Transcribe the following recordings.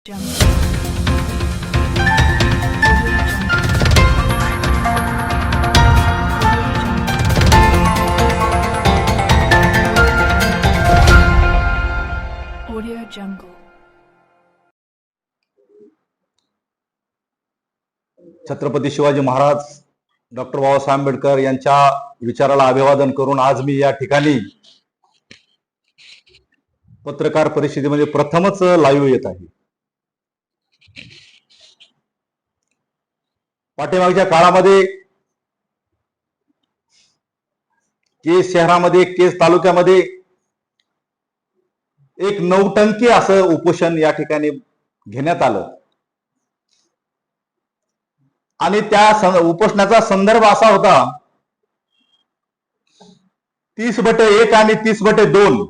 Audio Jungle. Chhatrapati Shivaji Maharaj doctor Babasaheb Ambedkar यांच्या विचाराला अभिवादन करून आज मी या ठिकाणी पत्रकार परिषदेमध्ये प्रथमच लाईव्ह येत आहे पाठीमागच्या काळामध्ये केस शहरामध्ये केस तालुक्यामध्ये एक नौटंकी असं उपोषण या ठिकाणी घेण्यात आलं. आणि त्या उपोषणाचा संदर्भ असा होता तीस बटे एक आणि तीस बटे दोन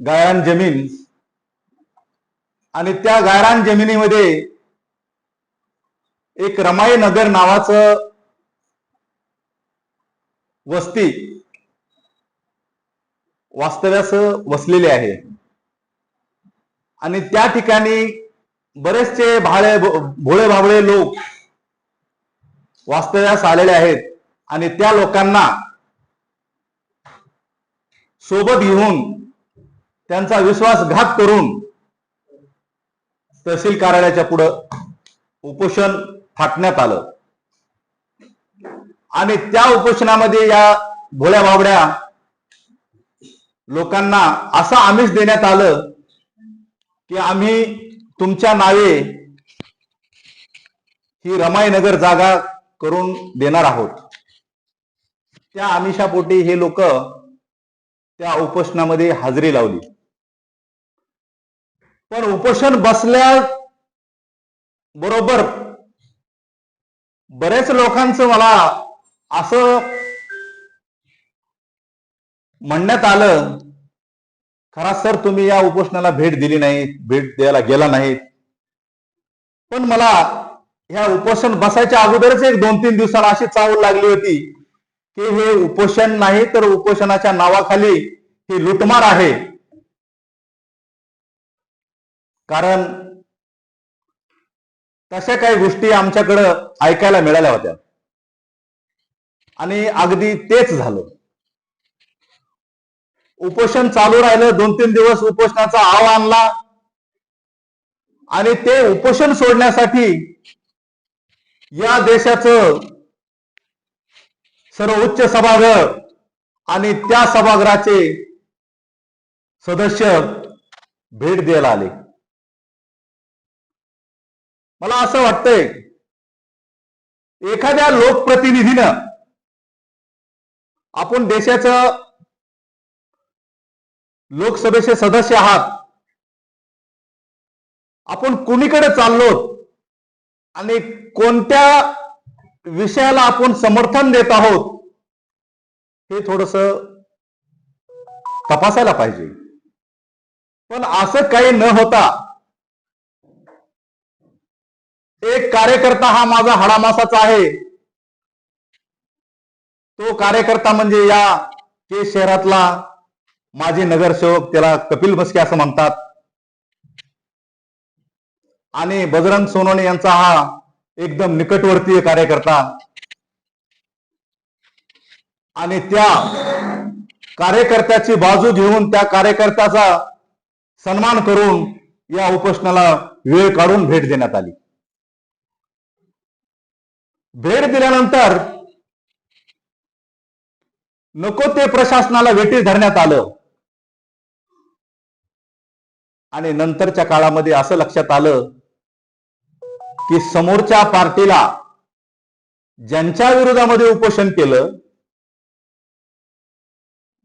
गायरान जमीन. आणि त्या गायरान जमिनीमध्ये एक रमाई नगर नावाचं वस्ती वास्तव्यास वसलेली आहे. आणि त्या ठिकाणी बरेचसे भाळे भोळे भाबळे लोक वास्तव्यास आलेले आहेत. आणि त्या लोकांना सोबत घेऊन त्यांचा विश्वासघात करून तहसील कार्यालयाच्या पुढं उपोषण थाटण्यात आलं. आणि त्या उपोषणामध्ये या भोळ्या बाबड्या लोकांना असं आमिष देण्यात आलं की आम्ही तुमच्या नावे ही रमाईनगर जागा करून देणार आहोत. त्या आमिषापोटी हे लोक त्या उपोषणामध्ये हजेरी लावली. पण उपोषण बसल्या बरोबर. बरेच लोकांचं मला असं म्हणण्यात आलं खरा सर तुम्ही या उपोषणाला भेट दिली नाही भेट द्यायला गेला नाहीत पण मला ह्या उपोषण बसायच्या अगोदरच एक दोन तीन दिवसाला अशी चावल लागली होती की हे उपोषण नाही तर उपोषणाच्या नावाखाली ही लुटमार आहे. कारण तशा काही गोष्टी आमच्याकडं ऐकायला मिळाल्या होत्या. आणि अगदी तेच झालं. उपोषण चालू राहिलं दोन तीन दिवस उपोषणाचा आव आणला. आणि ते उपोषण सोडण्यासाठी या देशाचं सर्वोच्च सभागृह आणि त्या सभागृहाचे सदस्य भेट द्यायला आले. मला असं वाटतंय एखाद्या लोकप्रतिनिधीनं आपण देशाचं लोकसभेचे सदस्य आहात आपण कुणीकडे चाललो आणि कोणत्या विषयाला आपण समर्थन देत आहोत हे थोडस तपासायला पाहिजे. पण असं काही न होता एक कार्यकर्ता हा माझा हाडामासाचा आहे. तो कार्यकर्ता म्हणजे या के शहरातला माजी नगरसेवक त्याला कपिल बसके असं म्हणतात. आणि बजरंग सोनवणे यांचा हा एकदम निकटवर्तीय कार्यकर्ता. आणि त्या कार्यकर्त्याची बाजू घेऊन त्या कार्यकर्त्याचा सन्मान करून या उपोषणाला वेळ काढून भेट देण्यात आली. भेट दिल्यानंतर नको ते प्रशासनाला वेटी धरण्यात आलं. आणि नंतरच्या काळामध्ये असं लक्षात आलं की समोरच्या पार्टीला ज्यांच्या विरोधामध्ये उपोषण केलं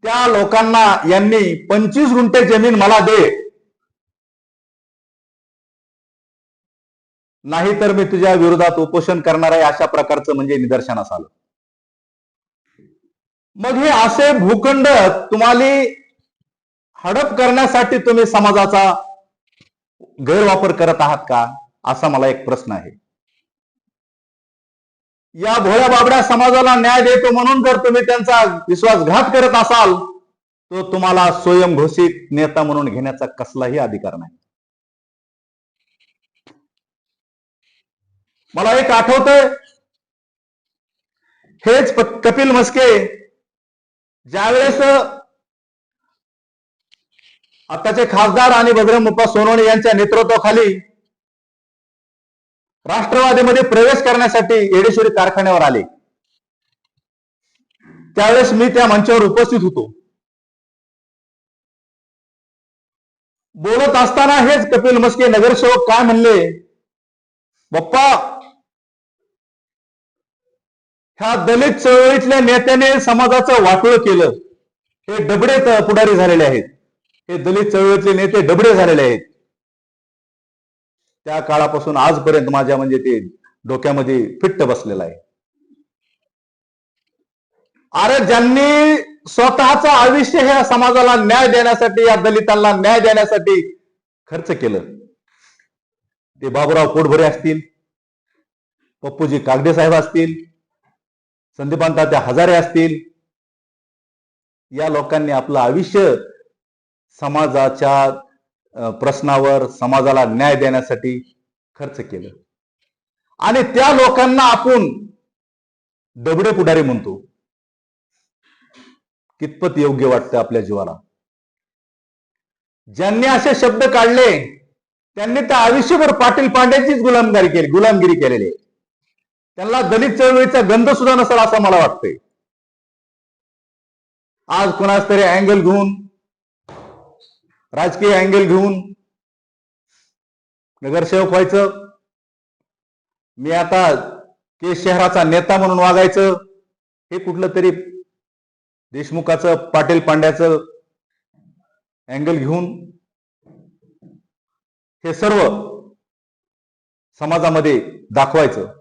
त्या लोकांना यांनी पंचवीस गुंठे जमीन मला दे. नाही तर मी तुझ्या विरोधात उपोषण करणार आहे अशा प्रकारचं म्हणजे निदर्शनास आलं. मग हे असे भूखंड तुम्हाला हडप करण्यासाठी तुम्ही समाजाचा गैरवापर करत आहात का? असा मला एक प्रश्न आहे. या भोळ्या बाबड्या समाजाला न्याय देतो म्हणून जर तुम्ही त्यांचा विश्वासघात करत असाल तो तुम्हाला स्वयंघोषित नेता म्हणून घेण्याचा कसलाही अधिकार नाही. मला एक आठवतंय. हेच कपिल मस्के ज्यावेळेस आताचे खासदार आणि बजरंग मुप्पा सोनवणे यांच्या नेतृत्वाखाली राष्ट्रवादीमध्ये प्रवेश करण्यासाठी येडेश्वरी कारखान्यावर आले. त्यावेळेस मी त्या मंचावर उपस्थित होतो. बोलत असताना हेच कपिल मस्के नगरसेवक काय म्हणले? बाप्पा ह्या दलित चळवळीतल्या नेत्याने समाजाचं वाटोळ केलं. हे डबडे पुढारी झालेले आहेत. हे दलित चळवळीतले नेते डबडे झालेले आहेत. त्या काळापासून आजपर्यंत माझ्या म्हणजे ते डोक्यामध्ये फिट्ट बसलेलं आहे. अरे ज्यांनी स्वतःचं आयुष्य ह्या समाजाला न्याय देण्यासाठी या दलितांना न्याय देण्यासाठी खर्च केलं. ते बाबूराव पोटभरे असतील? पप्पूजी कागडे साहेब असतील? संदीपांता हजारे असतील. या लोकांनी आपलं आयुष्य समाजाच्या प्रश्नावर समाजाला न्याय देण्यासाठी खर्च केलं. आणि त्या लोकांना आपण दबडे पुढारी म्हणतो. कितपत योग्य वाटतं आपल्या जीवाला? ज्यांनी असे शब्द काढले त्यांनी त्या आयुष्यभर पाटील पांड्यांचीच गुलामगिरी केली गुलामगिरी केलेली आहे. त्यांना दलित चळवळीचा गंध सुद्धा नसेल असं मला वाटतंय. आज कोणाच तरी अँगल घेऊन राजकीय अँगल घेऊन नगरसेवक व्हायचं मी आता केस शहराचा नेता म्हणून वागायचं हे कुठलं तरी देशमुखाचं पाटील पांड्याचं अँगल घेऊन हे सर्व समाजामध्ये दाखवायचं.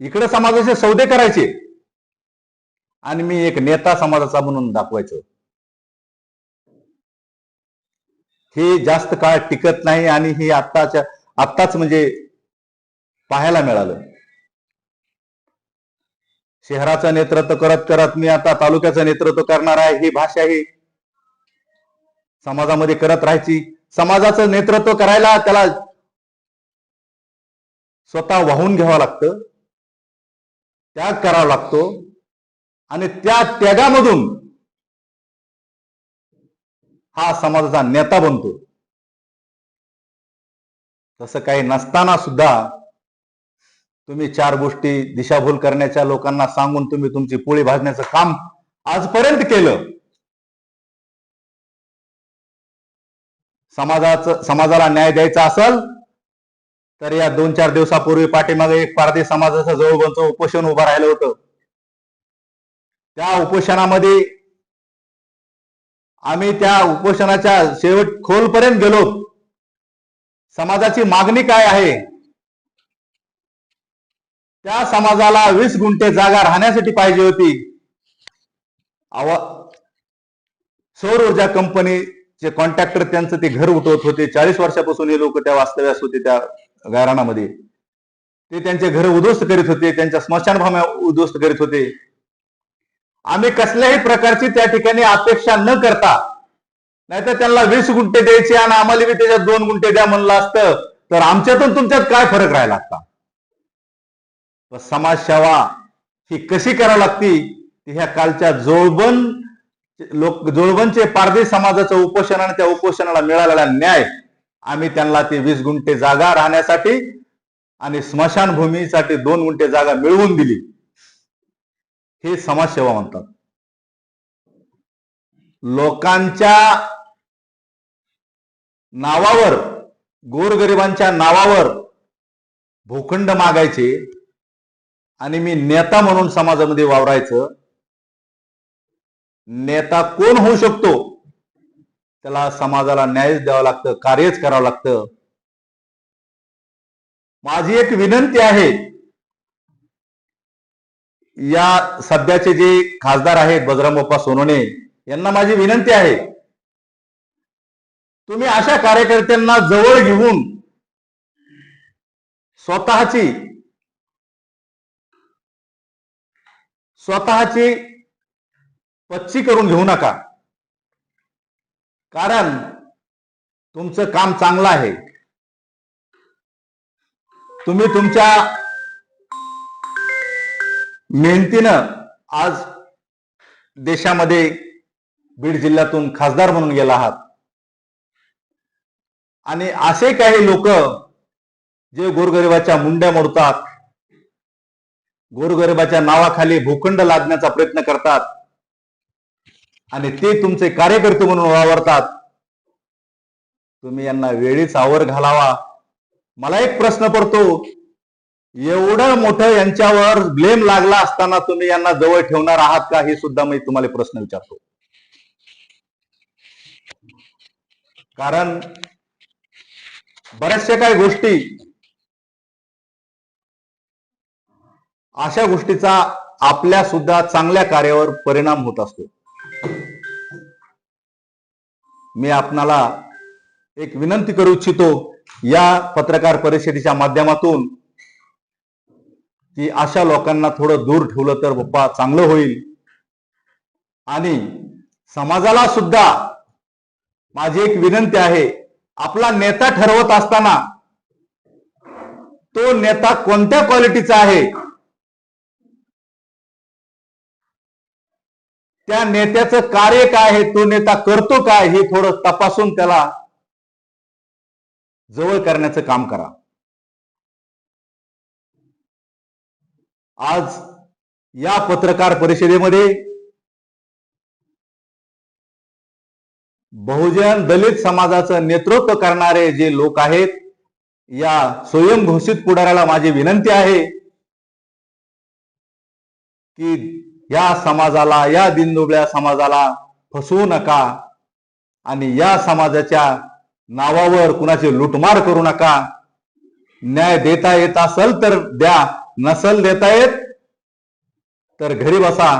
इकडे समाजाचे सौदे करायचे. आणि मी एक नेता समाजाचा म्हणून दाखवायचो. हे जास्त काळ टिकत नाही आणि हे आत्ताच्या आत्ताच म्हणजे पाहायला मिळालं. शहराचं नेतृत्व करत करत मी आता तालुक्याचं नेतृत्व करणार आहे ही भाषा ही समाजामध्ये करत राहायची. समाजाचं नेतृत्व करायला त्याला स्वतः वाहून घ्यावं लागतं. त्याग करावा लागतो. आणि त्या त्यागामधून हा समाजाचा नेता बनतो. तसं काही नसताना सुद्धा तुम्ही चार गोष्टी दिशाभूल करण्याच्या लोकांना सांगून तुम्ही तुमची पोळी भाजण्याचं काम आजपर्यंत केलं. समाजाचं समाजाला न्याय द्यायचा असेल तर या दोन चार दिवसापूर्वी पाठीमागे एक पारधी समाजाचं जवळबंच उपोषण उभं राहिलं होतं. त्या उपोषणामध्ये आम्ही त्या उपोषणाच्या शेवट खोलपर्यंत गेलो. समाजाची मागणी काय आहे? त्या समाजाला वीस गुंठे जागा राहण्यासाठी पाहिजे होती. आवा सौर ऊर्जा कंपनीचे कॉन्ट्रॅक्टर त्यांचं ते घर उठवत होते. चाळीस वर्षापासून हे लोक त्या वास्तव्यास होते त्या गायरानामध्ये. ते त्यांचे घर उद्ध्वस्त करीत होते त्यांच्या स्मशानभाम्या उद्ध्वस्त करीत होते. आम्ही कसल्याही प्रकारची त्या ठिकाणी अपेक्षा न करता नाहीतर त्यांना वीस गुंठे द्यायचे आणि आम्हाला बी त्याच्यात दोन गुंठे द्या म्हणलं असतं तर आमच्यातून तुमच्यात काय फरक राहायला लागता? समाजसेवा ही कशी करावी लागती? ह्या कालच्या जोळबन लोक जोळबनचे पारधी समाजाचं उपोषण आणि त्या उपोषणाला मिळालेला न्याय आम्ही त्यांना ती वीस गुंठे जागा राहण्यासाठी आणि स्मशानभूमीसाठी दोन गुंठे जागा मिळवून दिली. हे समाजसेवा म्हणतात. लोकांच्या नावावर गोरगरिबांच्या नावावर भूखंड मागायचे आणि मी नेता म्हणून समाजामध्ये वावरायचं. नेता कोण होऊ शकतो? त्याला समाजाला न्यायच द्यावं लागतं कार्यच करावं लागतं. माझी एक विनंती आहे या सध्याचे जे खासदार आहेत बजरंग बाप्पा सोनोने यांना माझी विनंती आहे तुम्ही अशा कार्यकर्त्यांना जवळ घेऊन स्वतःची स्वतःची पच्ची करून घेऊ नका. कारण तुमचं काम चांगलं आहे. तुम्ही तुमच्या मेहनतीनं आज देशामध्ये बीड जिल्ह्यातून खासदार म्हणून गेला आहात. आणि असे काही लोक जे गोरगरिबाच्या मुंड्या मोडतात गोरगरिबाच्या नावाखाली भूखंड लादण्याचा प्रयत्न करतात आणि ते तुमचे कार्यकर्ते म्हणून वावरतात. तुम्ही यांना वेळीच आवर घालावा. मला एक प्रश्न पडतो. एवढं मोठं यांच्यावर ब्लेम लागला असताना तुम्ही यांना जवळ ठेवणार आहात का? हे सुद्धा मी तुम्हाला प्रश्न विचारतो. कारण बऱ्याचशा काही गोष्टी अशा गोष्टीचा आपल्या सुद्धा चांगल्या कार्यावर परिणाम होत असतो. मी आपणाला एक विनंती करू इच्छितो या पत्रकार परिषदेच्या माध्यमातून की अशा लोकांना थोडं दूर ठेवलं तर बाप्पा चांगलं होईल. आणि समाजाला सुद्धा माझी एक विनंती आहे आपला नेता ठरवत असताना तो नेता कोणत्या क्वालिटीचा आहे? त्या नेत्याचं कार्य काय आहे तो नेता करतो काय हे थोडं तपासून त्याला जवळ करण्याचं काम करा. आज या पत्रकार परिषदेमध्ये बहुजन दलित समाजाचं नेतृत्व करणारे जे लोक आहेत या स्वयंघोषित पुढाऱ्याला माझी विनंती आहे की या समाजाला या दिनदुबळ्या समाजाला फसवू नका आणि या समाजाच्या नावावर कुणाची लुटमार करू नका. न्याय देता येत असेल तर द्या नसल देता येत तर घरी बसा.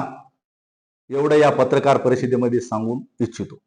एवढं या पत्रकार परिषदेमध्ये सांगून इच्छितो.